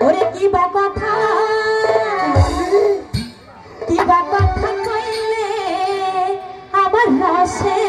ওরে কি বা কথা? কি বা কথা কইলে আমার রসে